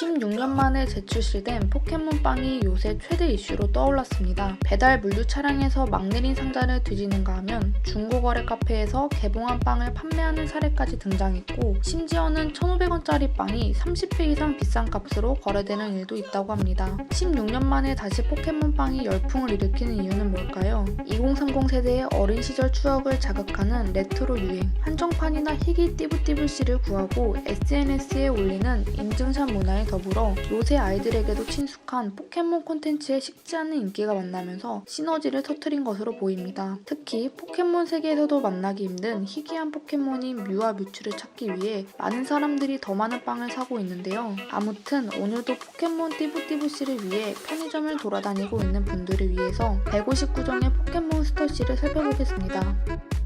16년 만에 재출시된 포켓몬빵이 요새 최대 이슈로 떠올랐습니다. 배달 물류 차량에서 막 내린 상자를 뒤지는가 하면 중고거래 카페에서 개봉한 빵을 판매하는 사례까지 등장했고 심지어는 1,500원짜리 빵이 30배 이상 비싼 값으로 거래되는 일도 있다고 합니다. 16년 만에 다시 포켓몬빵이 열풍을 일으키는 이유는 뭘까요? 2030 세대의 어린 시절 추억을 자극하는 레트로 유행, 한정판이나 희귀 띠부띠부씨를 구하고 SNS에 올리는 인증샷 문화에 더불어 요새 아이들에게도 친숙한 포켓몬 콘텐츠의 식지 않는 인기가 만나면서 시너지를 터트린 것으로 보입니다. 특히 포켓몬 세계에서도 만나기 힘든 희귀한 포켓몬인 뮤와 뮤츠를 찾기 위해 많은 사람들이 더 많은 빵을 사고 있는데요. 아무튼 오늘도 포켓몬 띠부띠부씨를 위해 편 의점을 돌아다니고 있는 분들을 위해서 159종의 포켓몬스터 씨를 살펴보겠습니다.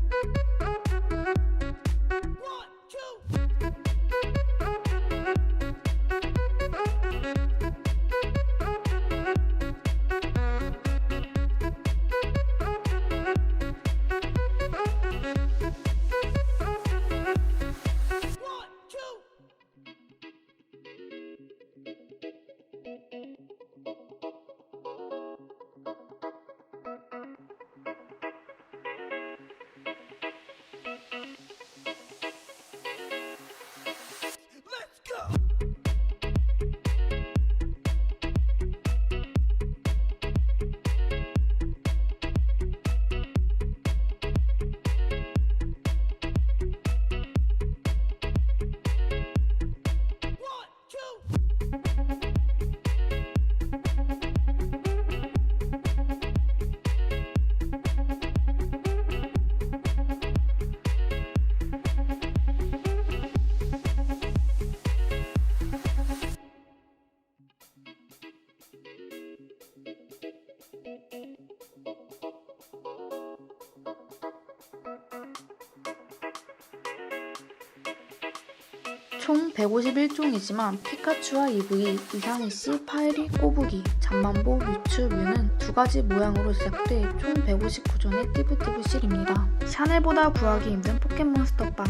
총 151종이지만 피카츄와 이브이, 이상희씨, 파이리, 꼬부기, 잠만보, 뮤츠, 뮤는 두 가지 모양으로 제작돼 총 159종의 띠부띠부 실입니다. 샤넬보다 구하기 힘든 포켓몬스터빵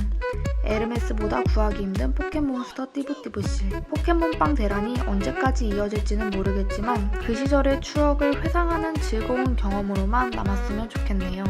에르메스보다 구하기 힘든 포켓몬스터 띠부띠부실 포켓몬빵 대란이 언제까지 이어질지는 모르겠지만 그 시절의 추억을 회상하는 즐거운 경험으로만 남았으면 좋겠네요.